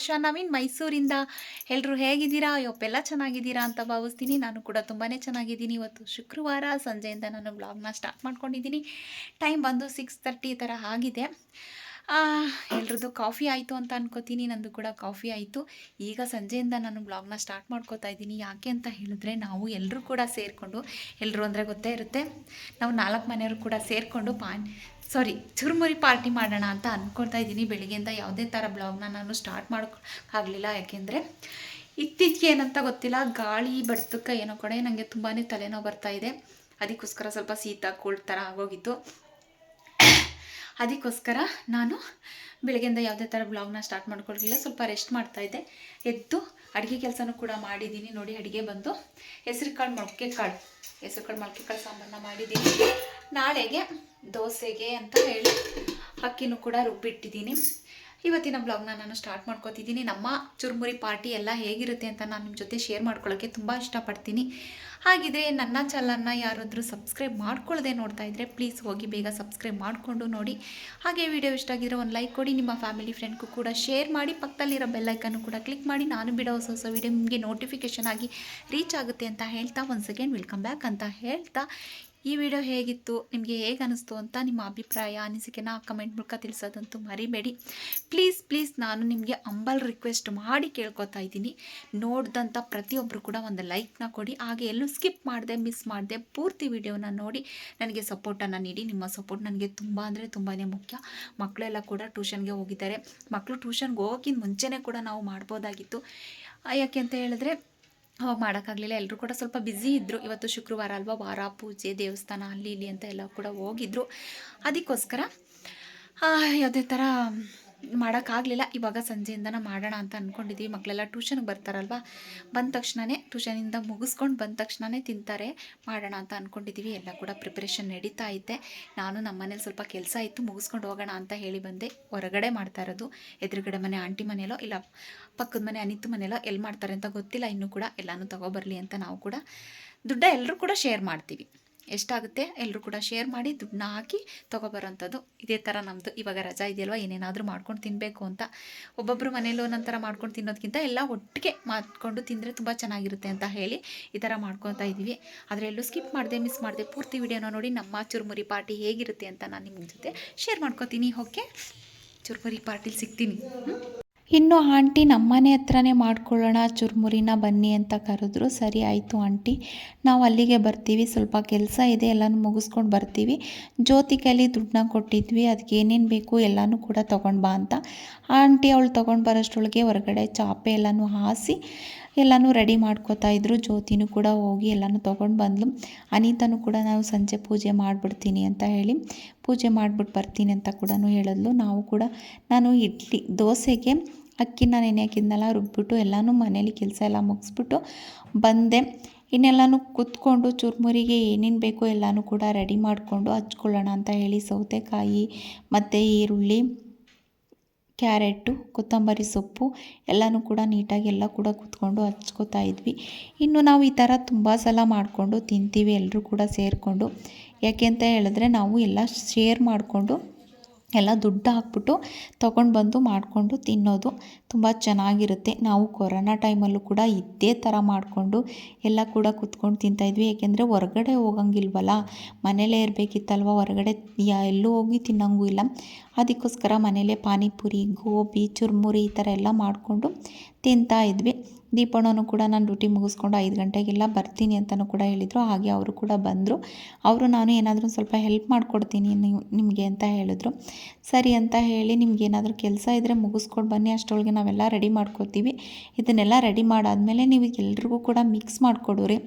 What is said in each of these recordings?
ಆಶಾ ನವೀನ್ ಮೈಸೂರಿಂದ. ಎಲ್ಲರೂ ಹೇಗಿದ್ದೀರಾ? ಯೊಪ್ಪೆಲ್ಲ ಚೆನ್ನಾಗಿದ್ದೀರಾ ಅಂತ ಭಾವಿಸ್ತೀನಿ. ನಾನು ಕೂಡ ತುಂಬಾ ಚೆನ್ನಾಗಿದ್ದೀನಿ. ಇವತ್ತು ಶುಕ್ರವಾರ ಸಂಜೆಯಿಂದ ನಾನು ಬ್ಲಾಗ್ನ ಸ್ಟಾರ್ಟ್ ಮಾಡ್ಕೊಂಡಿದ್ದೀನಿ. ಟೈಮ್ ಬಂದು ಸಿಕ್ಸ್ ತರ್ಟಿ ಥರ ಆಗಿದೆ. ಎಲ್ರದ್ದು ಕಾಫಿ ಆಯಿತು ಅಂತ ಅನ್ಕೋತೀನಿ. ನಂದು ಕೂಡ ಕಾಫಿ ಆಯಿತು. ಈಗ ಸಂಜೆಯಿಂದ ನಾನು ಬ್ಲಾಗ್ನ ಸ್ಟಾರ್ಟ್ ಮಾಡ್ಕೋತಾ ಇದ್ದೀನಿ. ಯಾಕೆ ಅಂತ ಹೇಳಿದ್ರೆ ನಾವು ಎಲ್ಲರೂ ಕೂಡ ಸೇರಿಕೊಂಡು ಎಲ್ಲರೂ ಅಂದರೆ ಗೊತ್ತೇ ಇರುತ್ತೆ. ನಾವು ನಾಲ್ಕು ಮನೆಯವರು ಕೂಡ ಸೇರಿಕೊಂಡು ಪಾನ್ ಸಾರಿ, ಚುರುಮುರಿ ಪಾರ್ಟಿ ಮಾಡೋಣ ಅಂತ ಅಂದ್ಕೊಳ್ತಾ ಇದ್ದೀನಿ. ಬೆಳಿಗ್ಗೆಯಿಂದ ಯಾವುದೇ ಥರ ಬ್ಲಾಗ್ನ ನಾನು ಸ್ಟಾರ್ಟ್ ಮಾಡೋಕ್ಕಾಗಲಿಲ್ಲ. ಯಾಕೆಂದರೆ ಇತ್ತೀಚೆಗೆ ಏನಂತ ಗೊತ್ತಿಲ್ಲ, ಗಾಳಿ ಬಡ್ತಕ್ಕೆ ಏನೋ ಕಡೆ ನನಗೆ ತುಂಬಾ ತಲೆನೋವು ಬರ್ತಾ ಇದೆ. ಅದಕ್ಕೋಸ್ಕರ ಸ್ವಲ್ಪ ಶೀತ ಕೋಲ್ಡ್ ಥರ ಆಗೋಗಿತ್ತು. ಅದಕ್ಕೋಸ್ಕರ ನಾನು ಬೆಳಗ್ಗೆಯಿಂದ ಯಾವುದೇ ಥರ ಬ್ಲಾಗ್ನ ಸ್ಟಾರ್ಟ್ ಮಾಡ್ಕೊಳ್ಳಿಲ್ಲ ಸ್ವಲ್ಪ ರೆಸ್ಟ್ ಮಾಡ್ತಾಯಿದ್ದೆ ಎದ್ದು ಅಡುಗೆ ಕೆಲಸನೂ ಕೂಡ ಮಾಡಿದ್ದೀನಿ. ನೋಡಿ, ಅಡುಗೆ ಬಂದು ಹೆಸರು ಕಾಳು ಮೊಳಕೆ ಕಾಳು. ಹೆಸರು ಕಾಳು ಮೊಳಕೆ ಕಾಳು ಸಾಂಬಾರನ್ನ ಮಾಡಿದ್ದೀನಿ. ನಾಳೆಗೆ ದೋಸೆಗೆ ಅಂತ ಹೇಳಿ ಅಕ್ಕಿನೂ ಕೂಡ ರುಬ್ಬಿಟ್ಟಿದ್ದೀನಿ. ಇವತ್ತಿನ ಬ್ಲಾಗ್ನ ನಾನು ಸ್ಟಾರ್ಟ್ ಮಾಡ್ಕೋತಿದ್ದೀನಿ. ನಮ್ಮ ಚುರುಮುರಿ ಪಾರ್ಟಿ ಎಲ್ಲ ಹೇಗಿರುತ್ತೆ ಅಂತ ನಾನು ನಿಮ್ಮ ಜೊತೆ ಶೇರ್ ಮಾಡ್ಕೊಳ್ಳೋಕ್ಕೆ ತುಂಬ ಇಷ್ಟಪಡ್ತೀನಿ. ಹಾಗಿದ್ರೆ ನನ್ನ ಚಾನಲ್ನ ಯಾರಾದರೂ ಸಬ್ಸ್ಕ್ರೈಬ್ ಮಾಡ್ಕೊಳ್ಳದೆ ನೋಡ್ತಾ ಇದ್ದರೆ ಪ್ಲೀಸ್ ಹೋಗಿ ಬೇಗ ಸಬ್ಸ್ಕ್ರೈಬ್ ಮಾಡಿಕೊಂಡು ನೋಡಿ. ಹಾಗೆ ವಿಡಿಯೋ ಇಷ್ಟ ಆಗಿದ್ರೆ ಒಂದು ಲೈಕ್ ಕೊಡಿ, ನಿಮ್ಮ ಫ್ಯಾಮಿಲಿ ಫ್ರೆಂಡ್ಗೂ ಕೂಡ ಶೇರ್ ಮಾಡಿ, ಪಕ್ಕದಲ್ಲಿರೋ ಬೆಲ್ಲೈಕನ್ನು ಕೂಡ ಕ್ಲಿಕ್ ಮಾಡಿ, ನಾನು ಬಿಡೋ ಹೊಸ ಹೊಸ ವಿಡಿಯೋ ನಿಮಗೆ ನೋಟಿಫಿಕೇಷನ್ ಆಗಿ ರೀಚ್ ಆಗುತ್ತೆ ಅಂತ ಹೇಳ್ತಾ ಒಂದು ಸೆಕೆಂಡ್ ವೆಲ್ಕಮ್ ಬ್ಯಾಕ್ ಅಂತ ಹೇಳ್ತಾ. ಈ ವಿಡಿಯೋ ಹೇಗಿತ್ತು, ನಿಮಗೆ ಹೇಗೆ ಅನಿಸ್ತು ಅಂತ ನಿಮ್ಮ ಅಭಿಪ್ರಾಯ, ಅನಿಸಿಕೆನ ಕಮೆಂಟ್ ಮೂಲಕ ತಿಳಿಸೋದಂತೂ ಮರಿಬೇಡಿ. ಪ್ಲೀಸ್ ಪ್ಲೀಸ್ ನಾನು ನಿಮಗೆ ಅಂಬಲ್ ರಿಕ್ವೆಸ್ಟ್ ಮಾಡಿ ಕೇಳ್ಕೊತಾ ಇದ್ದೀನಿ. ನೋಡಿದಂಥ ಪ್ರತಿಯೊಬ್ಬರು ಕೂಡ ಒಂದು ಲೈಕ್ನ ಕೊಡಿ. ಹಾಗೆ ಎಲ್ಲೂ ಸ್ಕಿಪ್ ಮಾಡಿದೆ, ಮಿಸ್ ಮಾಡಿದೆ, ಪೂರ್ತಿ ವಿಡಿಯೋನ ನೋಡಿ ನನಗೆ ಸಪೋರ್ಟನ್ನು ನೀಡಿ. ನಿಮ್ಮ ಸಪೋರ್ಟ್ ನನಗೆ ತುಂಬ ಅಂದರೆ ತುಂಬಾ ಮುಖ್ಯ. ಮಕ್ಕಳೆಲ್ಲ ಕೂಡ ಟ್ಯೂಷನ್ಗೆ ಹೋಗಿದ್ದಾರೆ. ಮಕ್ಕಳು ಟ್ಯೂಷನ್ಗೆ ಹೋಗೋಕ್ಕಿಂತ ಮುಂಚೆನೇ ಕೂಡ ನಾವು ಮಾಡ್ಬೋದಾಗಿತ್ತು. ಯಾಕೆ ಅಂತ ಹೇಳಿದ್ರೆ, ಅವಾಗ ಮಾಡೋಕ್ಕಾಗಲಿಲ್ಲ. ಎಲ್ಲರೂ ಕೂಡ ಸ್ವಲ್ಪ ಬ್ಯುಸಿ ಇದ್ದರು ಇವತ್ತು ಶುಕ್ರವಾರ ಅಲ್ವಾ? ವಾರ, ಪೂಜೆ, ದೇವಸ್ಥಾನ, ಅಲ್ಲಿ, ಇಲ್ಲಿ ಅಂತ ಎಲ್ಲ ಕೂಡ ಹೋಗಿದ್ರು. ಅದಕ್ಕೋಸ್ಕರ ಯಾವುದೇ ಥರ ಮಾಡೋಕ್ಕಾಗಲಿಲ್ಲ. ಇವಾಗ ಸಂಜೆಯಿಂದನ ಮಾಡೋಣ ಅಂತ ಅಂದ್ಕೊಂಡಿದ್ದೀವಿ ಮಕ್ಕಳೆಲ್ಲ ಟ್ಯೂಷನ್ಗೆ ಬರ್ತಾರಲ್ವ? ಬಂದ ತಕ್ಷಣವೇ ಟ್ಯೂಷನಿಂದ ಮುಗಿಸ್ಕೊಂಡು ಬಂದ ತಕ್ಷಣವೇ ತಿಂತಾರೆ. ಮಾಡೋಣ ಅಂತ ಅಂದ್ಕೊಂಡಿದ್ದೀವಿ ಎಲ್ಲ ಕೂಡ ಪ್ರಿಪ್ರೇಷನ್ ನಡೀತಾ ಇದ್ದೆ ನಾನು ನಮ್ಮ ಮನೇಲಿ ಸ್ವಲ್ಪ ಕೆಲಸ ಇತ್ತು. ಮುಗಿಸ್ಕೊಂಡು ಹೋಗೋಣ ಅಂತ ಹೇಳಿ ಬಂದೆ. ಹೊರಗಡೆ ಮಾಡ್ತಾ ಇರೋದು. ಎದುರುಗಡೆ ಮನೆ, ಆಂಟಿ ಮನೆಯಲ್ಲೋ, ಇಲ್ಲ ಪಕ್ಕದ ಮನೆ, ಅನಿತ್ ಮನೆಯಲ್ಲೋ ಎಲ್ಲಿ ಮಾಡ್ತಾರೆ ಅಂತ ಗೊತ್ತಿಲ್ಲ. ಇನ್ನೂ ಕೂಡ ಎಲ್ಲನೂ ತೊಗೊಬರಲಿ ಅಂತ ನಾವು ಕೂಡ ದುಡ್ಡ ಎಲ್ಲರೂ ಕೂಡ ಶೇರ್ ಮಾಡ್ತೀವಿ. ಎಷ್ಟಾಗುತ್ತೆ ಎಲ್ಲರೂ ಕೂಡ ಶೇರ್ ಮಾಡಿ ದುಡ್ಡನ್ನ ಹಾಕಿ ತೊಗೊಬರೋಂಥದ್ದು. ಇದೇ ಥರ ನಮ್ಮದು ಇವಾಗ ರಜಾ ಇದೆಯಲ್ವ, ಏನೇನಾದರೂ ಮಾಡ್ಕೊಂಡು ತಿನ್ನಬೇಕು ಅಂತ. ಒಬ್ಬೊಬ್ಬರು ಮನೇಲಿ ಥರ ಮಾಡ್ಕೊಂಡು ತಿನ್ನೋದಕ್ಕಿಂತ ಎಲ್ಲ ಒಟ್ಟಿಗೆ ಮಾಡಿಕೊಂಡು ತಿಂದರೆ ತುಂಬ ಚೆನ್ನಾಗಿರುತ್ತೆ ಅಂತ ಹೇಳಿ ಈ ಥರ ಮಾಡ್ಕೊತಾ ಇದ್ದೀವಿ. ಆದರೆ ಎಲ್ಲೂ ಸ್ಕಿಪ್ ಮಾಡಿದೆ ಮಿಸ್ ಮಾಡಿದೆ, ಪೂರ್ತಿ ವಿಡಿಯೋನ ನೋಡಿ ನಮ್ಮ ಚುರುಮುರಿ ಪಾರ್ಟಿ ಹೇಗಿರುತ್ತೆ ಅಂತ ನಾನು ನಿಮ್ಮ ಜೊತೆ ಶೇರ್ ಮಾಡ್ಕೋತೀನಿ ಓಕೆ ಚುರುಮುರಿ ಪಾರ್ಟಿಲಿ ಸಿಗ್ತೀನಿ. ಇನ್ನು ಆಂಟಿ ನಮ್ಮನೆ ಹತ್ರನೇ ಮಾಡ್ಕೊಳ್ಳೋಣ, ಚುರುಮುರಿನ ಬನ್ನಿ ಅಂತ ಕರೆದ್ರು. ಸರಿ ಆಯಿತು ಆಂಟಿ, ನಾವು ಅಲ್ಲಿಗೆ ಬರ್ತೀವಿ. ಸ್ವಲ್ಪ ಕೆಲಸ ಇದೆ, ಎಲ್ಲನೂ ಮುಗಿಸ್ಕೊಂಡು ಬರ್ತೀವಿ. ಜ್ಯೋತಿ ಕೈಲಿ ದುಡ್ಡನ್ನ ಕೊಟ್ಟಿದ್ವಿ ಅದಕ್ಕೆ ಏನೇನು ಬೇಕು ಎಲ್ಲನೂ ಕೂಡ ತೊಗೊಂಡು ಬಾ ಅಂತ. ಆಂಟಿ ಅವಳು ತೊಗೊಂಡು ಬರೋಷ್ಟರೊಳಗೆ ಹೊರಗಡೆ ಚಾಪೆ ಎಲ್ಲನೂ ಹಾಸಿ, ಎಲ್ಲನೂ ರೆಡಿ ಮಾಡ್ಕೋತಾ ಇದ್ರು. ಜ್ಯೋತಿನೂ ಕೂಡ ಹೋಗಿ ಎಲ್ಲನೂ ತೊಗೊಂಡು ಬಂದ್ಲು. ಅನಿತನು ಕೂಡ ನಾವು ಸಂಜೆ ಪೂಜೆ ಮಾಡಿಬಿಡ್ತೀನಿ ಅಂತ ಹೇಳಿ, ಪೂಜೆ ಮಾಡಿಬಿಟ್ಟು ಬರ್ತೀನಿ ಅಂತ ಕೂಡ ಹೇಳಿದ್ಲು. ನಾವು ಕೂಡ, ನಾನು ಇಡ್ಲಿ, ದೋಸೆಗೆ ಅಕ್ಕಿನ ನೆನೆ ಹಾಕಿದ್ನೆಲ್ಲ ರುಬ್ಬಿಟ್ಟು ಎಲ್ಲನೂ ಮನೇಲಿ ಕೆಲಸ ಎಲ್ಲ ಮುಗಿಸ್ಬಿಟ್ಟು ಬಂದೆ. ಇನ್ನೆಲ್ಲನೂ ಕುತ್ಕೊಂಡು ಚುರುಮುರಿಗೆ ಏನೇನು ಬೇಕೋ ಎಲ್ಲನೂ ಕೂಡ ರೆಡಿ ಮಾಡಿಕೊಂಡು ಹಚ್ಕೊಳ್ಳೋಣ ಅಂತ ಹೇಳಿ ಸೌತೆಕಾಯಿ, ಮತ್ತು ಈರುಳ್ಳಿ, ಕ್ಯಾರೆಟು, ಕೊತ್ತಂಬರಿ ಸೊಪ್ಪು ಎಲ್ಲನೂ ಕೂಡ ನೀಟಾಗಿ ಎಲ್ಲ ಕೂಡ ಕೂತ್ಕೊಂಡು ಹಚ್ಕೋತಾ ಇದ್ವಿ. ಇನ್ನು ನಾವು ಈ ಥರ ತುಂಬ ಸಲ ಮಾಡಿಕೊಂಡು ತಿಂತೀವಿ ಎಲ್ಲರೂ ಕೂಡ ಸೇರಿಕೊಂಡು. ಯಾಕೆ ಅಂತ ಹೇಳಿದ್ರೆ ನಾವು ಎಲ್ಲ ಶೇರ್ ಮಾಡಿಕೊಂಡು ಎಲ್ಲ ದುಡ್ಡು ಹಾಕ್ಬಿಟ್ಟು ತೊಗೊಂಡು ಬಂದು ಮಾಡಿಕೊಂಡು ತಿನ್ನೋದು ತುಂಬ ಚೆನ್ನಾಗಿರುತ್ತೆ. ನಾವು ಕೊರೋನಾ ಟೈಮಲ್ಲೂ ಕೂಡ ಇದೇ ಥರ ಮಾಡಿಕೊಂಡು ಎಲ್ಲ ಕೂಡ ಕುತ್ಕೊಂಡು ತಿಂತಾಯಿದ್ವಿ ಏಕೆಂದರೆ ಹೊರಗಡೆ ಹೋಗಂಗಿಲ್ವಲ್ಲ? ಮನೆಯಲ್ಲೇ ಇರಬೇಕಿತ್ತಲ್ವ? ಹೊರಗಡೆ ಎಲ್ಲೂ ಹೋಗಿ ತಿನ್ನೋಂಗೂ ಇಲ್ಲ. ಅದಕ್ಕೋಸ್ಕರ ಮನೆಯಲ್ಲೇ ಪಾನಿಪುರಿ, ಗೋಬಿ, ಚುರ್ಮುರಿ ಈ ಥರ ಎಲ್ಲ ಮಾಡಿಕೊಂಡು ತಿಂತಾ ಇದ್ವಿ. ದೀಪಣ್ಣನೂ ಕೂಡ ನಾನು ಡ್ಯೂಟಿ ಮುಗಿಸ್ಕೊಂಡು ಐದು ಗಂಟೆಗೆಲ್ಲ ಬರ್ತೀನಿ ಅಂತಲೂ ಕೂಡ ಹೇಳಿದರು. ಹಾಗೆ ಅವರು ಕೂಡ ಬಂದರು. ಅವರು, ನಾನು ಏನಾದರೂ ಸ್ವಲ್ಪ ಹೆಲ್ಪ್ ಮಾಡಿಕೊಡ್ತೀನಿ ನಿಮಗೆ ಅಂತ ಹೇಳಿದ್ರು. ಸರಿ ಅಂತ ಹೇಳಿ ನಿಮ್ಗೆ ಏನಾದರೂ ಕೆಲಸ ಇದ್ದರೆ ಮುಗಿಸ್ಕೊಂಡು ಬನ್ನಿ ಅಷ್ಟರೊಳಗೆ ನಾವೆಲ್ಲ ರೆಡಿ ಮಾಡ್ಕೋತೀವಿ. ಇದನ್ನೆಲ್ಲ ರೆಡಿ ಮಾಡಾದಮೇಲೆ ನೀವು ಎಲ್ರಿಗೂ ಕೂಡ ಮಿಕ್ಸ್ ಮಾಡಿಕೊಡೋರಿ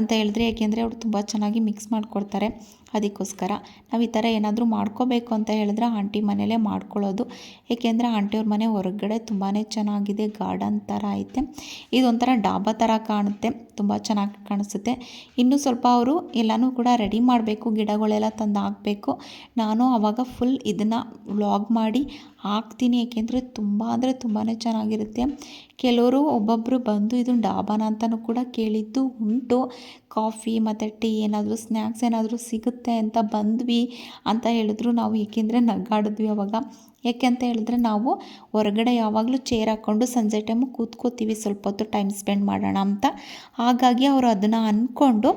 ಅಂತ ಹೇಳಿದ್ರೆ. ಯಾಕೆಂದರೆ ಅವರು ತುಂಬ ಚೆನ್ನಾಗಿ ಮಿಕ್ಸ್ ಮಾಡಿಕೊಡ್ತಾರೆ. ಅದಕ್ಕೋಸ್ಕರ ನಾವು ಈ ಥರ ಏನಾದರೂ ಮಾಡ್ಕೋಬೇಕು ಅಂತ ಹೇಳಿದ್ರೆ ಆಂಟಿ ಮನೇಲೇ ಮಾಡ್ಕೊಳ್ಳೋದು. ಏಕೆಂದರೆ ಆಂಟಿಯವ್ರ ಮನೆ ಹೊರಗಡೆ ತುಂಬಾ ಚೆನ್ನಾಗಿದೆ, ಗಾರ್ಡನ್ ಥರ ಐತೆ. ಇದೊಂಥರ ಡಾಬಾ ಥರ ಕಾಣುತ್ತೆ, ತುಂಬ ಚೆನ್ನಾಗಿ ಕಾಣಿಸುತ್ತೆ. ಇನ್ನೂ ಸ್ವಲ್ಪ ಅವರು ಎಲ್ಲನೂ ಕೂಡ ರೆಡಿ ಮಾಡಬೇಕು, ಗಿಡಗಳೆಲ್ಲ ತಂದು ಹಾಕಬೇಕು ನಾನು ಆವಾಗ ಫುಲ್ ಇದನ್ನು ವ್ಲಾಗ್ ಮಾಡಿ ಹಾಕ್ತೀನಿ, ಏಕೆಂದರೆ ತುಂಬ ಅಂದರೆ ತುಂಬಾ ಚೆನ್ನಾಗಿರುತ್ತೆ. ಕೆಲವರು ಒಬ್ಬೊಬ್ಬರು ಬಂದು ಇದು ಡಾಬಾನ ಅಂತಲೂ ಕೂಡ ಕೇಳಿದ್ದು ಉಂಟು. ಕಾಫಿ ಮತ್ತು ಟೀ ಏನಾದರೂ ಸ್ನ್ಯಾಕ್ಸ್ ಏನಾದರೂ ಸಿಗುತ್ತೆ ಅಂತ ಬಂದ್ವಿ ಅಂತ ಹೇಳಿದ್ರು ನಾವು ಏಕೆಂದರೆ ನಗ್ಗಾಡಿದ್ವಿ ಅವಾಗ. ಯಾಕೆ ಅಂತ ಹೇಳಿದ್ರೆ ನಾವು ಹೊರಗಡೆ ಯಾವಾಗಲೂ ಚೇರ್ ಹಾಕ್ಕೊಂಡು ಸಂಜೆ ಟೈಮು ಕೂತ್ಕೋತೀವಿ, ಸ್ವಲ್ಪ ಹೊತ್ತು ಟೈಮ್ ಸ್ಪೆಂಡ್ ಮಾಡೋಣ ಅಂತ. ಹಾಗಾಗಿ ಅವರು ಅದನ್ನು ಅಂದ್ಕೊಂಡು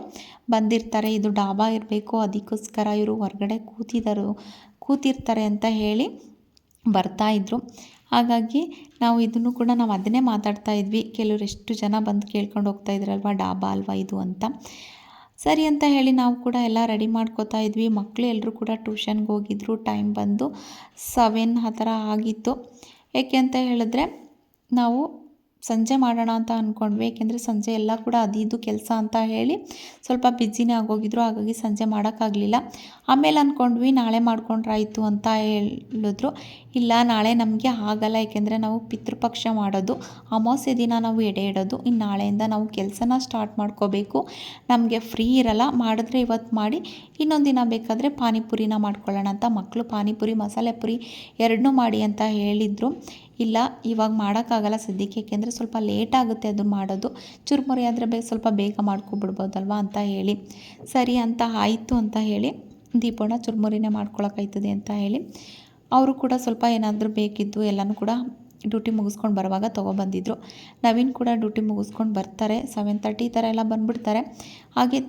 ಬಂದಿರ್ತಾರೆ, ಇದು ಡಾಬಾ ಇರಬೇಕು, ಅದಕ್ಕೋಸ್ಕರ ಇವರು ಹೊರಗಡೆ ಕೂತಿದ್ದಾರೆ ಕೂತಿರ್ತಾರೆ ಅಂತ ಹೇಳಿ ಬರ್ತಾಯಿದ್ರು ಹಾಗಾಗಿ ನಾವು ಇದನ್ನು ಕೂಡ ನಾವು ಅದನ್ನೇ ಮಾತಾಡ್ತಾ ಇದ್ವಿ. ಕೆಲವರು ಎಷ್ಟು ಜನ ಬಂದು ಕೇಳ್ಕೊಂಡು ಹೋಗ್ತಾ ಇದ್ರಲ್ವಾ? ಡಾಬಾ ಅಲ್ವಾ ಇದು ಅಂತ. ಸರಿ ಅಂತ ಹೇಳಿ ನಾವು ಕೂಡ ಎಲ್ಲ ರೆಡಿ ಮಾಡ್ಕೋತಾ ಇದ್ವಿ. ಮಕ್ಕಳು ಎಲ್ಲರೂ ಕೂಡ ಟ್ಯೂಷನ್ಗೆ ಹೋಗಿದ್ರು. ಟೈಮ್ ಬಂದು ಸೆವೆನ್ ಆ ಥರ ಆಗಿತ್ತು. ಏಕೆ ಅಂತ ಹೇಳಿದ್ರೆ ನಾವು ಸಂಜೆ ಮಾಡೋಣ ಅಂತ ಅಂದ್ಕೊಂಡ್ವಿ ಏಕೆಂದರೆ ಸಂಜೆ ಎಲ್ಲ ಕೂಡ ಅದು ಕೆಲಸ ಅಂತ ಹೇಳಿ ಸ್ವಲ್ಪ ಬ್ಯುಸಿನೇ ಆಗೋಗಿದ್ರು, ಹಾಗಾಗಿ ಸಂಜೆ ಮಾಡೋಕ್ಕಾಗಲಿಲ್ಲ. ಆಮೇಲೆ ಅಂದ್ಕೊಂಡ್ವಿ ನಾಳೆ ಮಾಡ್ಕೊಂಡ್ರಾಯಿತು ಅಂತ ಹೇಳಿದ್ರು. ಇಲ್ಲ, ನಾಳೆ ನಮಗೆ ಆಗಲ್ಲ ಏಕೆಂದರೆ ನಾವು ಪಿತೃಪಕ್ಷ ಮಾಡೋದು. ಅಮಾವಾಸ್ಯೆ ದಿನ ನಾವು ಎಡೆ ಇಡೋದು ಇನ್ನು ನಾಳೆಯಿಂದ ನಾವು ಕೆಲಸನ ಸ್ಟಾರ್ಟ್ ಮಾಡ್ಕೋಬೇಕು. ನಮಗೆ ಫ್ರೀ ಇರಲ್ಲ, ಮಾಡಿದ್ರೆ ಇವತ್ತು ಮಾಡಿ, ಇನ್ನೊಂದು ದಿನ ಬೇಕಾದರೆ ಪಾನಿಪುರಿನ ಮಾಡ್ಕೊಳ್ಳೋಣ ಅಂತ ಮಕ್ಕಳು ಪಾನಿಪುರಿ, ಮಸಾಲೆ ಪುರಿ ಎರಡನ್ನೂ ಮಾಡಿ ಅಂತ ಹೇಳಿದರು. ಇಲ್ಲ, ಇವಾಗ ಮಾಡೋಕ್ಕಾಗಲ್ಲ ಸದ್ಯಕ್ಕೆ ಏಕೆಂದರೆ ಸ್ವಲ್ಪ ಲೇಟ್ ಆಗುತ್ತೆ ಅದು ಮಾಡೋದು. ಚುರುಮುರಿ ಆದರೆ ಬೇಗ ಸ್ವಲ್ಪ ಬೇಗ ಮಾಡ್ಕೊಬಿಡ್ಬೋದಲ್ವ ಅಂತ ಹೇಳಿ. ಸರಿ ಅಂತ ಆಯಿತು ಅಂತ ಹೇಳಿ ದೀಪಣ್ಣ ಚುರುಮುರಿನೇ ಮಾಡ್ಕೊಳಕ್ಕಾಯ್ತದೆ ಅಂತ ಹೇಳಿ, ಅವರು ಕೂಡ ಸ್ವಲ್ಪ ಏನಾದರೂ ಬೇಕಿದ್ದು ಎಲ್ಲನೂ ಕೂಡ ಡ್ಯೂಟಿ ಮುಗಿಸ್ಕೊಂಡು ಬರುವಾಗ ತೊಗೊಬಂದಿದ್ರು. ನವೀನ್ ಕೂಡ ಡ್ಯೂಟಿ ಮುಗಿಸ್ಕೊಂಡು ಬರ್ತಾರೆ ಸೆವೆನ್ ತರ್ಟಿ ಥರ ಎಲ್ಲ ಬಂದುಬಿಡ್ತಾರೆ. ಹಾಗೆ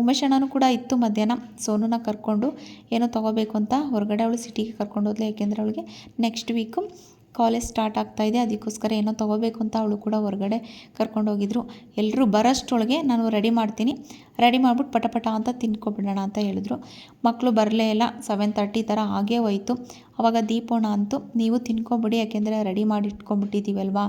ಉಮೇಶಣ್ಣನೂ ಕೂಡ ಇತ್ತು ಮಧ್ಯಾಹ್ನ, ಸೋನುನ ಕರ್ಕೊಂಡು ಏನೋ ತೊಗೋಬೇಕು ಅಂತ ಹೊರಗಡೆ ಅವಳು ಸಿಟಿಗೆ ಕರ್ಕೊಂಡು ಹೋದ್ಲು, ಯಾಕೆಂದರೆ ಅವಳಿಗೆ ನೆಕ್ಸ್ಟ್ ವೀಕು ಕಾಲೇಜ್ ಸ್ಟಾರ್ಟ್ ಆಗ್ತಾಯಿದೆ ಅದಕ್ಕೋಸ್ಕರ ಏನೋ ತೊಗೋಬೇಕು ಅಂತ ಅವಳು ಕೂಡ ಹೊರಗಡೆ ಕರ್ಕೊಂಡೋಗಿದ್ರು ಎಲ್ಲರೂ ಬರೋಷ್ಟೊಳಗೆ ನಾನು ರೆಡಿ ಮಾಡ್ತೀನಿ. ರೆಡಿ ಮಾಡ್ಬಿಟ್ಟು ಪಟಪಟ ಪಟ ಅಂತ ತಿನ್ಕೊಬಿಡೋಣ ಅಂತ ಹೇಳಿದ್ರು. ಮಕ್ಕಳು ಬರಲೇ ಇಲ್ಲ ಸೆವೆನ್ ತರ್ಟಿ ಥರ ಆಗೇ ಹೋಯಿತು. ಅವಾಗ ದೀಪೋಣ ಅಂತೂ, ನೀವು ತಿನ್ಕೊಬಿಡಿ, ಯಾಕೆಂದರೆ ರೆಡಿ ಮಾಡಿ ಇಟ್ಕೊಂಬಿಟ್ಟಿದ್ದೀವಲ್ವಾ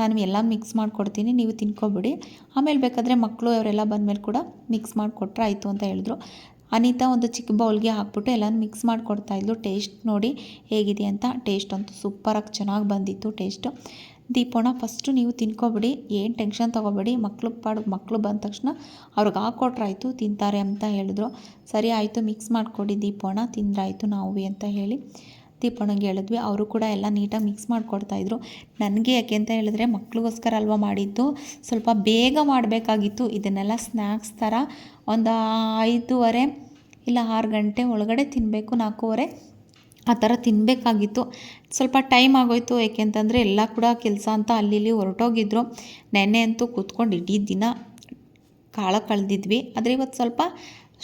ನಾನು ಎಲ್ಲ ಮಿಕ್ಸ್ ಮಾಡಿಕೊಡ್ತೀನಿ, ನೀವು ತಿನ್ಕೊಬಿಡಿ. ಆಮೇಲೆ ಬೇಕಾದರೆ ಮಕ್ಕಳು ಅವರೆಲ್ಲ ಬಂದಮೇಲೆ ಕೂಡ ಮಿಕ್ಸ್ ಮಾಡಿಕೊಟ್ರೆ ಆಯಿತು ಅಂತ ಹೇಳಿದ್ರು. ಅನಿತಾ ಒಂದು ಚಿಕ್ಕ ಬೌಲ್ಗೆ ಹಾಕ್ಬಿಟ್ಟು ಎಲ್ಲನೂ ಮಿಕ್ಸ್ ಮಾಡಿಕೊಡ್ತಾಯಿದ್ಲು ಟೇಸ್ಟ್ ನೋಡಿ ಹೇಗಿದೆ ಅಂತ. ಟೇಸ್ಟ್ ಅಂತೂ ಸೂಪರಾಗಿ ಚೆನ್ನಾಗಿ ಬಂದಿತ್ತು ಟೇಸ್ಟು ದೀಪೋಣ ಫಸ್ಟು ನೀವು ತಿನ್ಕೊಬಿಡಿ. ಏನು ಟೆನ್ಷನ್ ತೊಗೋಬೇಡಿ. ಮಕ್ಳು ಪಾಡು ಮಕ್ಕಳು ಬಂದ ತಕ್ಷಣ ಅವ್ರಿಗೆ ಹಾಕ್ಕೊಟ್ರಾಯ್ತು ತಿಂತಾರೆ ಅಂತ ಹೇಳಿದ್ರು. ಸರಿ, ಆಯಿತು ಮಿಕ್ಸ್ ಮಾಡಿಕೊಡಿ ದೀಪೋಣ. ತಿಂದ್ರಾಯ್ತು ನಾವು ಅಂತ ಹೇಳಿ. ದೀಪಣ್ಣಗೆ ಹೇಳಿದ್ವಿ. ಅವರು ಕೂಡ ಎಲ್ಲ ನೀಟಾಗಿ ಮಿಕ್ಸ್ ಮಾಡಿಕೊಡ್ತಾಯಿದ್ರು ನನಗೆ ಯಾಕೆ ಅಂತ ಹೇಳಿದ್ರೆ ಮಕ್ಳಿಗೋಸ್ಕರ ಅಲ್ವಾ ಮಾಡಿದ್ದು? ಸ್ವಲ್ಪ ಬೇಗ ಮಾಡಬೇಕಾಗಿತ್ತು. ಇದನ್ನೆಲ್ಲ ಸ್ನ್ಯಾಕ್ಸ್ ಥರ ಒಂದು ಐದೂವರೆ ಇಲ್ಲ ಆರು ಗಂಟೆ ಒಳಗಡೆ ತಿನ್ನಬೇಕು ನಾಲ್ಕೂವರೆ ಆ ಥರ ತಿನ್ನಬೇಕಾಗಿತ್ತು ಸ್ವಲ್ಪ ಟೈಮ್ ಆಗೋಯ್ತು. ಏಕೆಂತಂದರೆ ಎಲ್ಲ ಕೂಡ ಕೆಲಸ ಅಂತ ಅಲ್ಲಿ ಇಲ್ಲಿ ಹೊರಟೋಗಿದ್ರು. ನೆನ್ನೆ ಅಂತೂ ಕೂತ್ಕೊಂಡು ಇಡೀ ದಿನ ಕಾಳ ಕಳೆದಿದ್ವಿ. ಆದರೆ ಇವತ್ತು ಸ್ವಲ್ಪ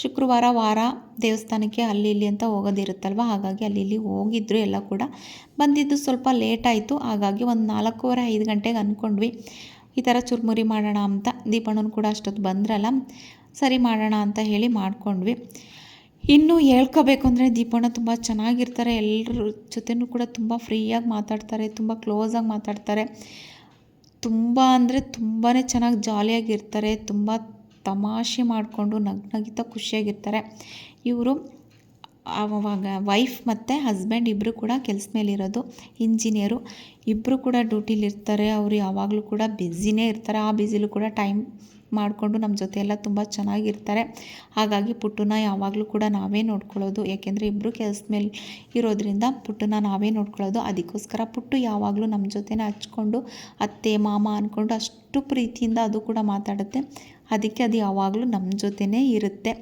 ಶುಕ್ರವಾರ ವಾರ ದೇವಸ್ಥಾನಕ್ಕೆ ಅಲ್ಲಿ ಇಲ್ಲಿ ಅಂತ ಹೋಗೋದಿರುತ್ತಲ್ವ? ಹಾಗಾಗಿ ಅಲ್ಲಿ ಇಲ್ಲಿ ಹೋಗಿದ್ರು, ಎಲ್ಲ ಕೂಡ. ಬಂದಿದ್ದು ಸ್ವಲ್ಪ ಲೇಟ್ ಆಯಿತು. ಹಾಗಾಗಿ ಒಂದು ನಾಲ್ಕೂವರೆ, ಐದು ಗಂಟೆಗೆ ಅಂದ್ಕೊಂಡ್ವಿ ಈ ಥರ ಚುರುಮುರಿ ಮಾಡೋಣ ಅಂತ. ದೀಪಣ್ಣನ ಕೂಡ ಅಷ್ಟೊತ್ತು ಬಂದ್ರಲ್ಲ. ಸರಿ ಮಾಡೋಣ ಅಂತ ಹೇಳಿ ಮಾಡ್ಕೊಂಡ್ವಿ. ಇನ್ನು ಹೇಳ್ಕೋಬೇಕು ಅಂದರೆ ದೀಪಣ್ಣ ತುಂಬ ಚೆನ್ನಾಗಿರ್ತಾರೆ. ಎಲ್ಲರ ಜೊತೆನೂ ಕೂಡ ತುಂಬ ಫ್ರೀಯಾಗಿ ಮಾತಾಡ್ತಾರೆ, ತುಂಬ ಕ್ಲೋಸಾಗಿ ಮಾತಾಡ್ತಾರೆ. ತುಂಬ ಅಂದರೆ ತುಂಬಾ ಚೆನ್ನಾಗಿ ಜಾಲಿಯಾಗಿರ್ತಾರೆ ತುಂಬ ತಮಾಷೆ ಮಾಡಿಕೊಂಡು ನಗ್ನಗಿತ ಖುಷಿಯಾಗಿರ್ತಾರೆ. ಇವರು, ಆವಾಗ ವೈಫ್ ಮತ್ತು ಹಸ್ಬೆಂಡ್ ಇಬ್ಬರು ಕೂಡ ಕೆಲಸ ಮೇಲಿರೋದು ಇಂಜಿನಿಯರು ಇಬ್ಬರು ಕೂಡ ಡ್ಯೂಟಿಲಿರ್ತಾರೆ ಅವರು ಯಾವಾಗಲೂ ಕೂಡ ಬ್ಯುಸಿನೇ ಇರ್ತಾರೆ. ಆ ಬ್ಯುಸಿಲೂ ಕೂಡ ಟೈಮ್ ಮಾಡಿಕೊಂಡು ನಮ್ಮ ಜೊತೆ ಎಲ್ಲ ತುಂಬ ಚೆನ್ನಾಗಿರ್ತಾರೆ. ಹಾಗಾಗಿ ಪುಟ್ಟನ ಯಾವಾಗಲೂ ಕೂಡ ನಾವೇ ನೋಡ್ಕೊಳ್ಳೋದು. ಯಾಕೆಂದರೆ ಇಬ್ಬರು ಕೆಲಸ ಮೇಲೆ ಇರೋದ್ರಿಂದ ಪುಟ್ಟನ ನಾವೇ ನೋಡ್ಕೊಳ್ಳೋದು. ಅದಕ್ಕೋಸ್ಕರ ಪುಟ್ಟು ಯಾವಾಗಲೂ ನಮ್ಮ ಜೊತೆನೇ ಹಚ್ಕೊಂಡು, ಅತ್ತೆ, ಮಾಮ ಅಂದ್ಕೊಂಡು ಅಷ್ಟು ಪ್ರೀತಿಯಿಂದ ಅದು ಕೂಡ ಮಾತಾಡುತ್ತೆ. ಅದಕ್ಕೆ ಅದು ಯಾವಾಗಲೂ ನಮ್ಮ ಜೊತೆಯೇ ಇರುತ್ತೆ.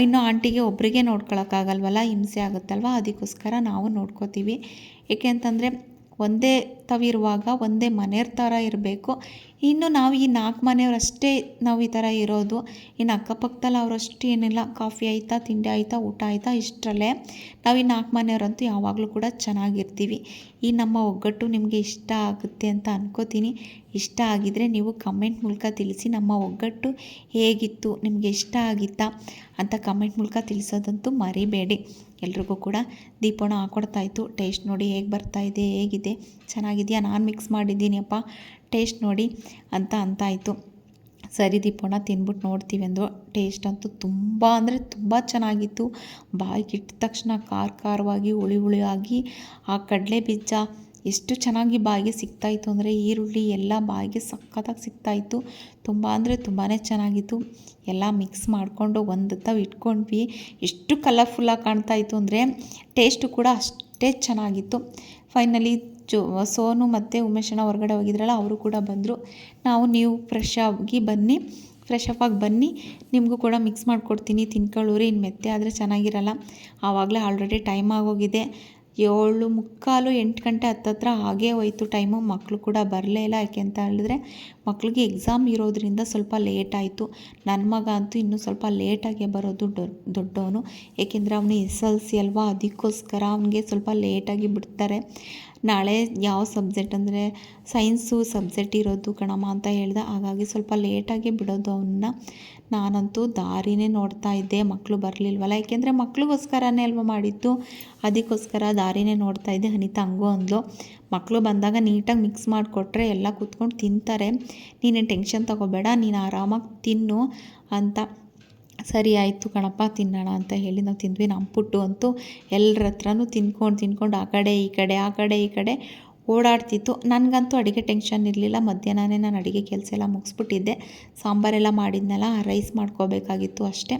ಇನ್ನು ಆಂಟಿಗೆ ಒಬ್ಬರಿಗೆ ನೋಡ್ಕೊಳಕ್ಕಾಗಲ್ವಲ್ಲ? ಹಿಂಸೆ ಆಗುತ್ತಲ್ವ? ಅದಕ್ಕೋಸ್ಕರ ನಾವು ನೋಡ್ಕೋತೀವಿ. ಏಕೆ ಅಂತಂದರೆ ಒಂದೇ ತವಿರುವಾಗ ಒಂದೇ ಮನೆಯವ್ರ ಥರ ಇರಬೇಕು. ಇನ್ನು ನಾವು ಈ ನಾಲ್ಕು ಮನೆಯವರಷ್ಟೇ ನಾವು ಈ ಥರ ಇರೋದು. ಇನ್ನು ಅಕ್ಕಪಕ್ಕದಲ್ಲಿ ಅವರಷ್ಟು ಏನಿಲ್ಲ. ಕಾಫಿ ಆಯಿತಾ, ತಿಂಡಿ ಆಯಿತಾ, ಊಟ ಆಯಿತಾ ಇಷ್ಟರಲ್ಲೇ ನಾವು ಈ ನಾಲ್ಕು ಮನೆಯವರಂತೂ ಯಾವಾಗಲೂ ಕೂಡ ಚೆನ್ನಾಗಿರ್ತೀವಿ. ಈ ನಮ್ಮ ಒಗ್ಗಟ್ಟು ನಿಮಗೆ ಇಷ್ಟ ಆಗುತ್ತೆ ಅಂತ ಅನ್ಕೋತೀನಿ. ಇಷ್ಟ ಆಗಿದರೆ ನೀವು ಕಮೆಂಟ್ ಮೂಲಕ ತಿಳಿಸಿ ನಮ್ಮ ಒಗ್ಗಟ್ಟು ಹೇಗಿತ್ತು, ನಿಮಗೆ ಇಷ್ಟ ಆಗಿತ್ತಾ ಅಂತ ಕಮೆಂಟ್ ಮೂಲಕ ತಿಳಿಸೋದಂತೂ ಮರಿಬೇಡಿ. ಎಲ್ರಿಗೂ ಕೂಡ ದೀಪೋಣ ಹಾಕೊಡ್ತಾಯಿತ್ತು ಟೇಸ್ಟ್ ನೋಡಿ ಹೇಗೆ ಇದೆ, ಹೇಗಿದೆ, ಚೆನ್ನಾಗಿದೆಯಾ? ನಾನು ಮಿಕ್ಸ್ ಮಾಡಿದ್ದೀನಿಯಪ್ಪ. ಟೇಸ್ಟ್ ನೋಡಿ ಅಂತ ಅಂತಾಯಿತು. ಸರಿ ದೀಪೋಣ ತಿನ್ಬಿಟ್ಟು ನೋಡ್ತೀವಿ ಅಂದರು. ಟೇಸ್ಟ್ ಅಂತೂ ತುಂಬ ಅಂದರೆ ತುಂಬ ಚೆನ್ನಾಗಿತ್ತು. ಬಾಯಿಗೆ ಇಟ್ಟ ತಕ್ಷಣ ಖಾರ ಖಾರವಾಗಿ ಹುಳಿ ಆಗಿ ಆ ಕಡಲೆ ಬೀಜ ಎಷ್ಟು ಚೆನ್ನಾಗಿ ಬಾಯಿಗೆ ಸಿಗ್ತಾಯಿತ್ತು ಅಂದರೆ ಈರುಳ್ಳಿ ಎಲ್ಲ ಬಾಯಿಗೆ ಸಖತ್ತಾಗಿ ಸಿಗ್ತಾಯಿತ್ತು. ತುಂಬ ಅಂದರೆ ತುಂಬಾ ಚೆನ್ನಾಗಿತ್ತು. ಎಲ್ಲ ಮಿಕ್ಸ್ ಮಾಡಿಕೊಂಡು ಒಂದು ತಾವು ಇಟ್ಕೊಂಡ್ವಿ. ಎಷ್ಟು ಕಲರ್ಫುಲ್ಲಾಗಿ ಕಾಣ್ತಾಯಿತ್ತು ಅಂದರೆ ಟೇಸ್ಟು ಕೂಡ ಅಷ್ಟೇ ಚೆನ್ನಾಗಿತ್ತು. ಫೈನಲಿ ಜೋ ಸೋನು ಮತ್ತು ಉಮೇಶಣ್ಣ ಹೊರಗಡೆ ಹೋಗಿದ್ರಲ್ಲ, ಅವರು ಕೂಡ ಬಂದರು. ನಾವು, ನೀವು ಫ್ರೆಶ್ ಆಗಿ ಬನ್ನಿ, ಫ್ರೆಶ್ ಅಪ್ ಆಗಿ ಬನ್ನಿ. ನಿಮಗೂ ಕೂಡ ಮಿಕ್ಸ್ ಮಾಡಿಕೊಡ್ತೀನಿ. ತಿನ್ಕೊಳ್ಳೋರಿ, ಇನ್ನು ಮೆತ್ತೆ ಆದರೆ ಚೆನ್ನಾಗಿರಲ್ಲ. ಆವಾಗಲೇ ಆಲ್ರೆಡಿ ಟೈಮ್ ಆಗೋಗಿದೆ. ಏಳು ಮುಕ್ಕಾಲು ಎಂಟು ಗಂಟೆ ಹತ್ತತ್ರ ಹಾಗೇ ಹೋಯ್ತು ಟೈಮು. ಮಕ್ಕಳು ಕೂಡ ಬರಲೇ ಇಲ್ಲ. ಯಾಕೆ ಅಂತ ಹೇಳಿದ್ರೆ ಮಕ್ಕಳಿಗೆ ಎಕ್ಸಾಮ್ ಇರೋದ್ರಿಂದ ಸ್ವಲ್ಪ ಲೇಟ್ ಆಯಿತು. ನನ್ನ ಮಗ ಅಂತೂ ಇನ್ನೂ ಸ್ವಲ್ಪ ಲೇಟಾಗಿ ಬರೋದು ದೊಡ್ಡವನು. ಏಕೆಂದರೆ ಅವನು ಎಸ್ ಎಲ್ ಸಿ ಅಲ್ವಾ? ಅದಕ್ಕೋಸ್ಕರ ಅವನಿಗೆ ಸ್ವಲ್ಪ ಲೇಟಾಗಿ ಬಿಡ್ತಾರೆ. ನಾಳೆ ಯಾವ ಸಬ್ಜೆಕ್ಟ್ ಅಂದರೆ ಸೈನ್ಸು ಸಬ್ಜೆಕ್ಟ್ ಇರೋದು ಕಣಮ್ಮ ಅಂತ ಹೇಳ್ದೆ. ಹಾಗಾಗಿ ಸ್ವಲ್ಪ ಲೇಟಾಗಿ ಬಿಡೋದು ಅವನ್ನ ನಾನಂತೂ ದಾರಿನೇ ನೋಡ್ತಾ ಇದ್ದೆ ಮಕ್ಕಳು ಬರಲಿಲ್ವಲ್ಲ? ಯಾಕೆಂದರೆ ಮಕ್ಳಿಗೋಸ್ಕರನೇ ಅಲ್ವ ಮಾಡಿದ್ದು? ಅದಕ್ಕೋಸ್ಕರ ದಾರಿನೇ ನೋಡ್ತಾ ಇದ್ದೆ ಅನಿತಾ ಹಂಗೂ ಅಂದ್ಲು. ಮಕ್ಕಳು ಬಂದಾಗ ನೀಟಾಗಿ ಮಿಕ್ಸ್ ಮಾಡಿಕೊಟ್ರೆ ಎಲ್ಲ ಕೂತ್ಕೊಂಡು ತಿಂತಾರೆ. ನೀನೇನು ಟೆನ್ಷನ್ ತಗೋಬೇಡ, ನೀನು ಆರಾಮಾಗಿ ತಿನ್ನು ಅಂತ. ಸರಿ ಆಯಿತು ಕಣಪ್ಪ, ತಿನ್ನೋಣ ಅಂತ ಹೇಳಿ ನಾವು ತಿಂದ್ವಿ, ನಮ್ಮ ಪುಟ್ಟು ಅಂತೂ ಎಲ್ಲರ ಹತ್ರನೂ ತಿನ್ಕೊಂಡು ತಿನ್ಕೊಂಡು ಆ ಕಡೆ, ಈ ಕಡೆ, ಆ ಕಡೆ, ಈ ಕಡೆ ಓಡಾಡ್ತಿತ್ತು. ನನಗಂತೂ ಅಡುಗೆ ಟೆನ್ಷನ್ ಇರಲಿಲ್ಲ. ಮಧ್ಯಾಹ್ನನೇ ನಾನು ಅಡುಗೆ ಕೆಲಸ ಎಲ್ಲ ಮುಗಿಸ್ಬಿಟ್ಟಿದ್ದೆ. ಸಾಂಬಾರೆಲ್ಲ ಮಾಡಿದ್ನಲ್ಲ ರೈಸ್ ಮಾಡ್ಕೋಬೇಕಾಗಿತ್ತು ಅಷ್ಟೇ.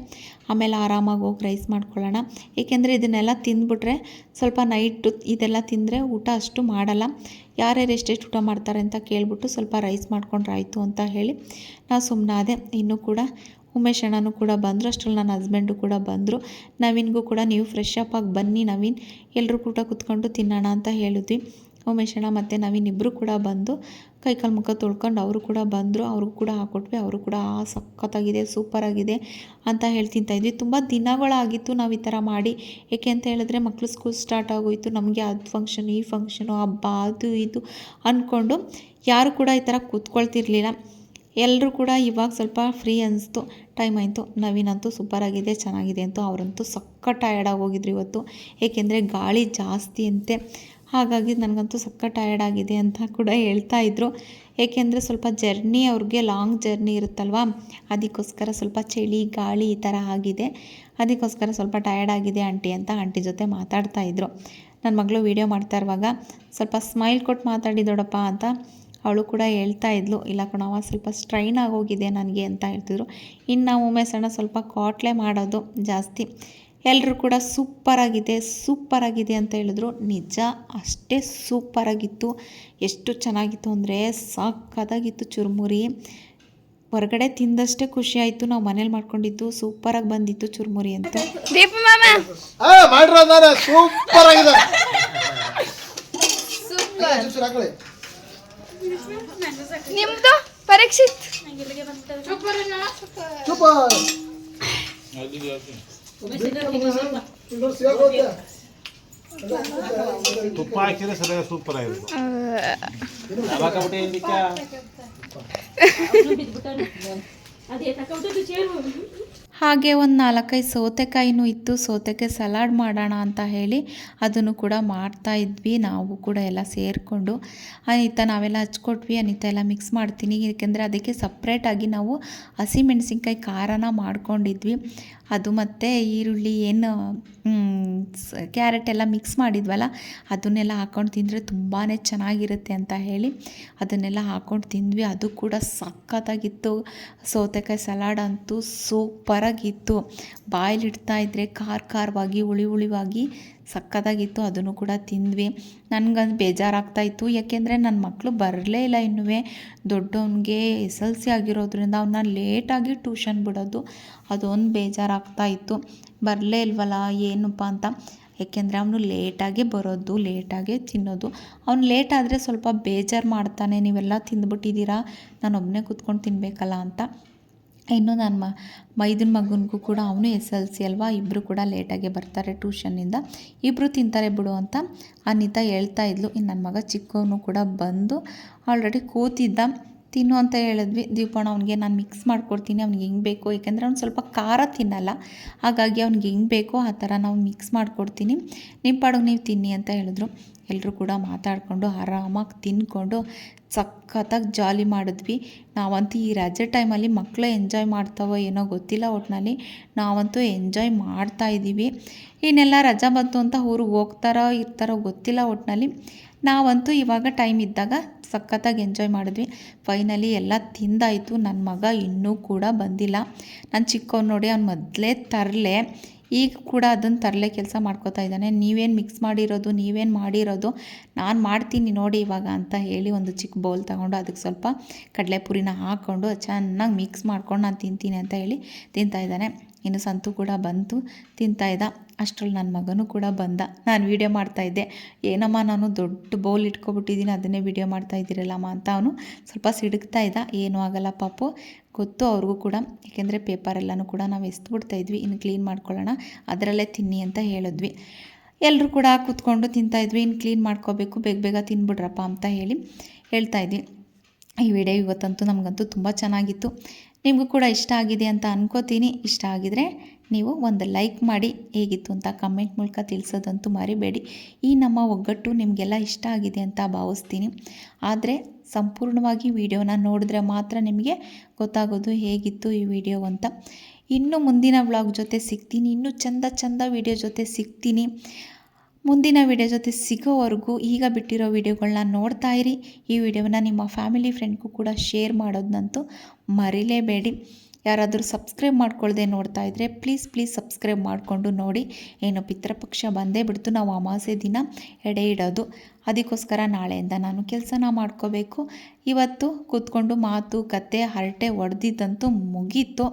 ಆಮೇಲೆ ಆರಾಮಾಗಿ ಹೋಗಿ ರೈಸ್ ಮಾಡ್ಕೊಳ್ಳೋಣ. ಏಕೆಂದರೆ ಇದನ್ನೆಲ್ಲ ತಿಂದ್ಬಿಟ್ರೆ ಸ್ವಲ್ಪ ನೈಟು ಇದೆಲ್ಲ ತಿಂದರೆ ಊಟ ಅಷ್ಟು ಮಾಡಲ್ಲ. ಯಾರ್ಯಾರು ಎಷ್ಟೆಷ್ಟು ಊಟ ಮಾಡ್ತಾರೆ ಅಂತ ಕೇಳಿಬಿಟ್ಟು ಸ್ವಲ್ಪ ರೈಸ್ ಮಾಡ್ಕೊಂಡ್ರಾಯಿತು ಅಂತ ಹೇಳಿ ನಾನು ಸುಮ್ಮನಾದೆ ಇನ್ನೂ ಕೂಡ ಉಮೇಶ್ ಅಣ್ಣನೂ ಕೂಡ ಬಂದರು. ಅಷ್ಟರಲ್ಲಿ ನನ್ನ ಹಸ್ಬೆಂಡು ಕೂಡ ಬಂದರು. ನವೀನ್ಗೂ ಕೂಡ ನೀವು ಫ್ರೆಶ್ ಅಪ್ ಆಗಿ ಬನ್ನಿ ನವೀನ್. ಎಲ್ಲರೂ ಕೂಡ ಕುತ್ಕೊಂಡು ತಿನ್ನೋಣ ಅಂತ ಹೇಳಿದ್ವಿ. ಉಮೇಶ್ ಅಣ್ಣ ಮತ್ತು ನವೀನ್ ಇಬ್ಬರು ಕೂಡ ಬಂದು ಕೈಕಾಲು ಮುಖ ತೊಳ್ಕೊಂಡು ಅವರು ಕೂಡ ಬಂದರು. ಅವ್ರಿಗೂ ಕೂಡ ಹಾಕ್ಕೊಟ್ವಿ ಅವರು ಕೂಡ ಆ ಸಖತ್ತಾಗಿದೆ ಸೂಪರಾಗಿದೆ ಅಂತ ಹೇಳಿ ತಿಂತಾಯಿದ್ವಿ ತುಂಬ ದಿನಗಳಾಗಿತ್ತು ನಾವು ಈ ಥರ ಮಾಡಿ. ಏಕೆ ಅಂತ ಹೇಳಿದ್ರೆ ಮಕ್ಕಳು ಸ್ಕೂಲ್ ಸ್ಟಾರ್ಟ್ ಆಗೋಯಿತು. ನಮಗೆ ಅದು ಫಂಕ್ಷನ್ ಈ ಫಂಕ್ಷನು ಹಬ್ಬ, ಅದು ಇದು ಅಂದ್ಕೊಂಡು ಯಾರು ಕೂಡ ಈ ಥರ ಕೂತ್ಕೊಳ್ತಿರ್ಲಿಲ್ಲ. ಎಲ್ಲರೂ ಕೂಡ ಇವಾಗ ಸ್ವಲ್ಪ ಫ್ರೀ ಅನಿಸ್ತು. ಟೈಮ್ ಆಯಿತು. ನವೀನಂತೂ ಸೂಪರಾಗಿದೆ ಚೆನ್ನಾಗಿದೆ ಅಂತೂ. ಅವರಂತೂ ಸಕ್ಕ ಟಯರ್ಡ್ ಹೋಗಿದ್ರು ಇವತ್ತು. ಏಕೆಂದರೆ ಗಾಳಿ ಜಾಸ್ತಿ ಅಂತೆ. ಹಾಗಾಗಿ ನನಗಂತೂ ಸಕ್ಕ ಟಯರ್ಡ್ ಆಗಿದೆ ಅಂತ ಕೂಡ ಹೇಳ್ತಾ ಇದ್ರು. ಏಕೆಂದರೆ ಸ್ವಲ್ಪ ಜರ್ನಿ ಅವ್ರಿಗೆ ಲಾಂಗ್ ಜರ್ನಿ ಇರುತ್ತಲ್ವ? ಅದಕ್ಕೋಸ್ಕರ ಸ್ವಲ್ಪ ಚಳಿ, ಗಾಳಿ ಈ ಥರ ಆಗಿದೆ. ಅದಕ್ಕೋಸ್ಕರ ಸ್ವಲ್ಪ ಟಯರ್ಡ್ ಆಗಿದೆ ಆಂಟಿ ಅಂತ ಆಂಟಿ ಜೊತೆ ಮಾತಾಡ್ತಾ ಇದ್ರು. ನನ್ನ ಮಗಳು ವೀಡಿಯೋ ಮಾಡ್ತಾ ಇರುವಾಗ, ಸ್ವಲ್ಪ ಸ್ಮೈಲ್ ಕೊಟ್ಟು ಮಾತಾಡಿ ದೊಡ್ಡಪ್ಪ ಅಂತ ಅವಳು ಕೂಡ ಹೇಳ್ತಾ ಇದ್ಲು. ಇಲ್ಲ ಕಣವ ಸ್ವಲ್ಪ ಸ್ಟ್ರೈನ್ ಆಗೋಗಿದೆ ನನಗೆ ಅಂತ ಹೇಳ್ತಿದ್ರು. ಇನ್ನು ನಾವು ಉಮೇಶ್ ಅಣ್ಣ ಸ್ವಲ್ಪ ಕಾಟ್ಲೆ ಮಾಡೋದು ಜಾಸ್ತಿ. ಎಲ್ಲರೂ ಕೂಡ ಸೂಪರಾಗಿದೆ ಸೂಪರಾಗಿದೆ ಅಂತ ಹೇಳಿದ್ರು. ನಿಜ ಅಷ್ಟೇ ಸೂಪರಾಗಿತ್ತು. ಎಷ್ಟು ಚೆನ್ನಾಗಿತ್ತು ಅಂದರೆ ಸಾಕಾದಾಗಿತ್ತು ಚುರುಮುರಿ. ಹೊರಗಡೆ ತಿಂದಷ್ಟೇ ಖುಷಿ ಆಯಿತು. ನಾವು ಮನೇಲಿ ಮಾಡ್ಕೊಂಡಿದ್ದು ಸೂಪರಾಗಿ ಬಂದಿತ್ತು ಚುರುಮುರಿ ಅಂತ. ದೀಪ ಮಾಮ ಆ ಮಾಡಿರೋದಾರೆ ಸೂಪರ್ ಆಗಿದೆ ಚೂರು ಹಾಕೊಳ್ಳಿ ನಿಮ್ದು ಪರೀಕ್ಷಿತ್ ಸೂಪರ್ ಸೂಪರ್ ಹಾಗೆ ಒಂದು ನಾಲ್ಕೈದು ಸೌತೆಕಾಯಿನೂ ಇತ್ತು. ಸೌತೆಕಾಯಿ ಸಲಾಡ್ ಮಾಡೋಣ ಅಂತ ಹೇಳಿ ಅದನ್ನು ಕೂಡ ಮಾಡ್ತಾ ಇದ್ವಿ. ನಾವು ಕೂಡ ಎಲ್ಲ ಸೇರಿಕೊಂಡು. ಅನಿತಾ, ನಾವೆಲ್ಲ ಹಚ್ಕೊಟ್ವಿ. ಅನಿತಾ ಎಲ್ಲ ಮಿಕ್ಸ್ ಮಾಡ್ತೀನಿ. ಏಕೆಂದರೆ ಅದಕ್ಕೆ ಸಪ್ರೇಟಾಗಿ ನಾವು ಹಸಿಮೆಣಸಿನ್ಕಾಯಿ ಖಾರನ ಮಾಡ್ಕೊಂಡಿದ್ವಿ. ಅದು ಮತ್ತು ಈರುಳ್ಳಿ ಏನು ಕ್ಯಾರೆಟ್ ಎಲ್ಲ ಮಿಕ್ಸ್ ಮಾಡಿದ್ವಲ್ಲ, ಅದನ್ನೆಲ್ಲ ಹಾಕ್ಕೊಂಡು ತಿಂದರೆ ತುಂಬಾ ಚೆನ್ನಾಗಿರುತ್ತೆ ಅಂತ ಹೇಳಿ ಅದನ್ನೆಲ್ಲ ಹಾಕ್ಕೊಂಡು ತಿಂದ್ವಿ. ಅದು ಕೂಡ ಸಖತ್ತಾಗಿತ್ತು. ಸೌತೆಕಾಯಿ ಸಲಾಡ್ ಅಂತೂ ಸೂಪರಾಗಿತ್ತು ಬಾಯಲ್ಲಿ ಇಡ್ತಾ ಇದ್ದರೆ ಖಾರ ಖಾರವಾಗಿ ಉಳಿ ಉಳಿವಾಗಿ ಸಕ್ಕತ್ತಾಗಿತ್ತು ಅದನ್ನು ಕೂಡ ತಿಂದ್ವಿ. ನನಗದು ಬೇಜಾರಾಗ್ತಾಯಿತ್ತು ಯಾಕೆಂದರೆ ನನ್ನ ಮಕ್ಕಳು ಬರಲೇ ಇಲ್ಲ ಇನ್ನೂ ದೊಡ್ಡವನಿಗೆ ಎಸ್ ಎಲ್ ಸಿ ಆಗಿರೋದ್ರಿಂದ ಅವನ್ನ ಲೇಟಾಗಿ ಟ್ಯೂಷನ್ ಬಿಡೋದು ಅದೊಂದು ಬೇಜಾರಾಗ್ತಾ ಇತ್ತು. ಬರಲೇ ಇಲ್ವಲ್ಲ ಏನಪ್ಪ ಅಂತ. ಯಾಕೆಂದರೆ ಅವನು ಲೇಟಾಗೆ ಬರೋದು, ಲೇಟಾಗೆ ತಿನ್ನೋದು. ಅವ್ನು ಲೇಟ್ ಸ್ವಲ್ಪ ಬೇಜಾರು ಮಾಡ್ತಾನೆ. ನೀವೆಲ್ಲ ತಿಂದ್ಬಿಟ್ಟಿದ್ದೀರಾ? ನಾನು ಒಬ್ಬನೇ ಕೂತ್ಕೊಂಡು ತಿನ್ನಬೇಕಲ್ಲ ಅಂತ. ಇನ್ನು ನನ್ನ ಮ ಮೈದನ ಮಗನಿಗೂ ಕೂಡ ಅವನು ಎಸ್ ಎಲ್ ಸಿ ಅಲ್ವಾ? ಇಬ್ಬರು ಕೂಡ ಲೇಟಾಗೆ ಬರ್ತಾರೆ ಟ್ಯೂಷನ್ನಿಂದ ಇಬ್ಬರು ತಿಂತಾರೆ ಬಿಡು ಅಂತ ಅನಿತಾ ಹೇಳ್ತಾ ಇದ್ಲು. ಇನ್ನು ನನ್ನ ಮಗ ಚಿಕ್ಕವನು ಕೂಡ ಬಂದು ಆಲ್ರೆಡಿ ಕೂತಿದ್ದ. ತಿನ್ನು ಅಂತ ಹೇಳಿದ್ವಿ. ದೀಪಣ್ಣ ಅವ್ನಿಗೆ ನಾನು ಮಿಕ್ಸ್ ಮಾಡ್ಕೊಡ್ತೀನಿ, ಅವ್ನಿಗೆ ಹೆಂಗೆ ಬೇಕೋ, ಏಕೆಂದರೆ ಅವ್ನು ಸ್ವಲ್ಪ ಖಾರ ತಿನ್ನಲ್ಲ. ಹಾಗಾಗಿ ಅವ್ನಿಗೆ ಹೆಂಗೆ ಬೇಕೋ ಆ ಥರ ನಾವು ಮಿಕ್ಸ್ ಮಾಡಿಕೊಡ್ತೀನಿ. ನಿಮ್ಮ ಪಾಡಿಗೆ ನೀವು ತಿನ್ನಿ ಅಂತ ಹೇಳಿದ್ರು. ಎಲ್ಲರೂ ಕೂಡ ಮಾತಾಡಿಕೊಂಡು ಆರಾಮಾಗಿ ತಿನ್ಕೊಂಡು ಸಖತ್ತಾಗಿ ಜಾಲಿ ಮಾಡಿದ್ವಿ. ನಾವಂತೂ ಈ ರಜೆ ಟೈಮಲ್ಲಿ ಮಕ್ಕಳು ಎಂಜಾಯ್ ಮಾಡ್ತಾವೋ ಏನೋ ಗೊತ್ತಿಲ್ಲ ಒಟ್ಟಿನಲ್ಲಿ ನಾವಂತೂ ಎಂಜಾಯ್ ಮಾಡ್ತಾ ಇದ್ದೀವಿ ಇನ್ನೆಲ್ಲ ರಜಾ ಬಂತು ಅಂತ ಊರಿಗೆ ಹೋಗ್ತಾರೋ, ಇರ್ತಾರೋ ಗೊತ್ತಿಲ್ಲ ಒಟ್ಟಿನಲ್ಲಿ ನಾವಂತೂ ಇವಾಗ ಟೈಮ್ ಇದ್ದಾಗ ಸಖತ್ತಾಗಿ ಎಂಜಾಯ್ ಮಾಡಿದ್ವಿ. ಫೈನಲಿ ಎಲ್ಲ ತಿಂದಾಯಿತು. ನನ್ನ ಮಗ ಇನ್ನೂ ಕೂಡ ಬಂದಿಲ್ಲ. ನಾನು ಚಿಕ್ಕವ್ನು ನೋಡಿ ಅವ್ನು ಮೊದಲೇ ತರಲೆ. ಈಗ ಕೂಡ ಅದನ್ನು ತರಲೆ ಕೆಲಸ ಮಾಡ್ಕೋತಾ ಇದ್ದಾನೆ. ನೀವೇನು ಮಿಕ್ಸ್ ಮಾಡಿರೋದು, ನೀವೇನು ಮಾಡಿರೋದು, ನಾನು ಮಾಡ್ತೀನಿ ನೋಡಿ ಇವಾಗ ಅಂತ ಹೇಳಿ ಒಂದು ಚಿಕ್ಕ ಬೌಲ್ ತಗೊಂಡು ಅದಕ್ಕೆ ಸ್ವಲ್ಪ ಕಡಲೆಪುರಿನ ಹಾಕ್ಕೊಂಡು ಚೆನ್ನಾಗಿ ಮಿಕ್ಸ್ ಮಾಡ್ಕೊಂಡು ನಾನು ತಿಂತೀನಿ ಅಂತ ಹೇಳಿ ತಿಂತಾ ಇದ್ದಾನೆ. ಇನ್ನು ಸಂತು ಕೂಡ ಬಂತು, ತಿಂತಾ ಇದ್ದ. ಅಷ್ಟರಲ್ಲಿ ನನ್ನ ಮಗನೂ ಕೂಡ ಬಂದ. ನಾನು ವೀಡಿಯೋ ಮಾಡ್ತಾಯಿದ್ದೆ ಏನಮ್ಮ ನಾನು ದೊಡ್ಡ ಬೌಲ್ ಇಟ್ಕೊಬಿಟ್ಟಿದ್ದೀನಿ, ಅದನ್ನೇ ವೀಡಿಯೋ ಮಾಡ್ತಾ ಇದ್ದೀರಲ್ಲಮ್ಮ ಅಂತ ಅವನು ಸ್ವಲ್ಪ ಸಿಡುಕ್ತಾ ಇದ್ದ. ಏನೂ ಆಗಲ್ಲ ಪಾಪು. ಗೊತ್ತು ಅವ್ರಿಗೂ ಕೂಡ. ಏಕೆಂದರೆ ಪೇಪರ್ ಎಲ್ಲನೂ ಕೂಡ ನಾವು ಎಸ್ದುಬಿಡ್ತಾ ಇದ್ವಿ. ಇನ್ನು ಕ್ಲೀನ್ ಮಾಡ್ಕೊಳ್ಳೋಣ. ಅದರಲ್ಲೇ ತಿನ್ನಿ ಅಂತ ಹೇಳಿದ್ವಿ. ಎಲ್ಲರೂ ಕೂಡ ಕೂತ್ಕೊಂಡು ತಿಂತಾಯಿದ್ವಿ ಇನ್ನು ಕ್ಲೀನ್ ಮಾಡ್ಕೋಬೇಕು. ಬೇಗ ಬೇಗ ತಿನ್ಬಿಡ್ರಪ್ಪ ಅಂತ ಹೇಳಿ ಹೇಳ್ತಾ ಇದ್ವಿ. ಈ ವಿಡಿಯೋ ಇವತ್ತಂತೂ ನಮಗಂತೂ ತುಂಬ ಚೆನ್ನಾಗಿತ್ತು. ನಿಮಗೂ ಕೂಡ ಇಷ್ಟ ಆಗಿದೆ ಅಂತ ಅನ್ಕೋತೀನಿ. ಇಷ್ಟ ಆಗಿದರೆ ನೀವು ಒಂದು ಲೈಕ್ ಮಾಡಿ. ಹೇಗಿತ್ತು ಅಂತ ಕಮೆಂಟ್ ಮೂಲಕ ತಿಳಿಸೋದಂತೂ ಮರಿಬೇಡಿ. ಈ ನಮ್ಮ ಒಗ್ಗಟ್ಟು ನಿಮಗೆಲ್ಲ ಇಷ್ಟ ಆಗಿದೆ ಅಂತ ಭಾವಿಸ್ತೀನಿ. ಆದರೆ ಸಂಪೂರ್ಣವಾಗಿ ವಿಡಿಯೋನ ನೋಡಿದ್ರೆ ಮಾತ್ರ ನಿಮಗೆ ಗೊತ್ತಾಗೋದು ಹೇಗಿತ್ತು ಈ ವಿಡಿಯೋ ಅಂತ. ಇನ್ನು ಮುಂದಿನ ವ್ಲಾಗ್ ಜೊತೆ ಸಿಗ್ತೀನಿ. ಇನ್ನೂ ಚಂದ ಚಂದ ವಿಡಿಯೋ ಜೊತೆ ಸಿಗ್ತೀನಿ. ಮುಂದಿನ ವಿಡಿಯೋ ಜೊತೆ ಸಿಗೋವರೆಗೂ ಈಗ ಬಿಟ್ಟಿರೋ ವಿಡಿಯೋಗಳನ್ನ ನೋಡ್ತಾ ಇರಿ. ಈ ವಿಡಿಯೋನ ನಿಮ್ಮ ಫ್ಯಾಮಿಲಿ ಫ್ರೆಂಡ್ಗೂ ಕೂಡ ಶೇರ್ ಮಾಡೋದನ್ನಂತೂ ಮರಿಲೇಬೇಡಿ. ಯಾರಾದರೂ ಸಬ್ಸ್ಕ್ರೈಬ್ ಮಾಡ್ಕೊಳ್ಳದೆ ನೋಡ್ತಾ ಇದ್ದರೆ ಪ್ಲೀಸ್ ಪ್ಲೀಸ್ ಸಬ್ಸ್ಕ್ರೈಬ್ ಮಾಡಿಕೊಂಡು ನೋಡಿ. ಏನು ಪಿತೃಪಕ್ಷ ಬಂದೇ ಬಿಡ್ತು, ನಾವು ಅಮಾವಾಸ್ಯೆ ದಿನ ಎಡೆ ಇಡೋದು. ಅದಕ್ಕೋಸ್ಕರ ನಾಳೆಯಿಂದ ನಾನು ಕೆಲಸನ ಮಾಡ್ಕೋಬೇಕು. ಇವತ್ತು ಕೂತ್ಕೊಂಡು ಮಾತು, ಕತೆ, ಹರಟೆ ಹೊಡೆದಿದ್ದಂತೂ ಮುಗೀತು.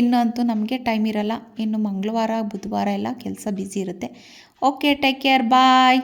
ಇನ್ನೂ ಅಂತೂ ನಮಗೆ ಟೈಮ್ ಇರಲ್ಲ. ಇನ್ನು ಮಂಗಳವಾರ, ಬುಧವಾರ ಎಲ್ಲ ಕೆಲಸ ಬ್ಯುಸಿ ಇರುತ್ತೆ. Okay take care bye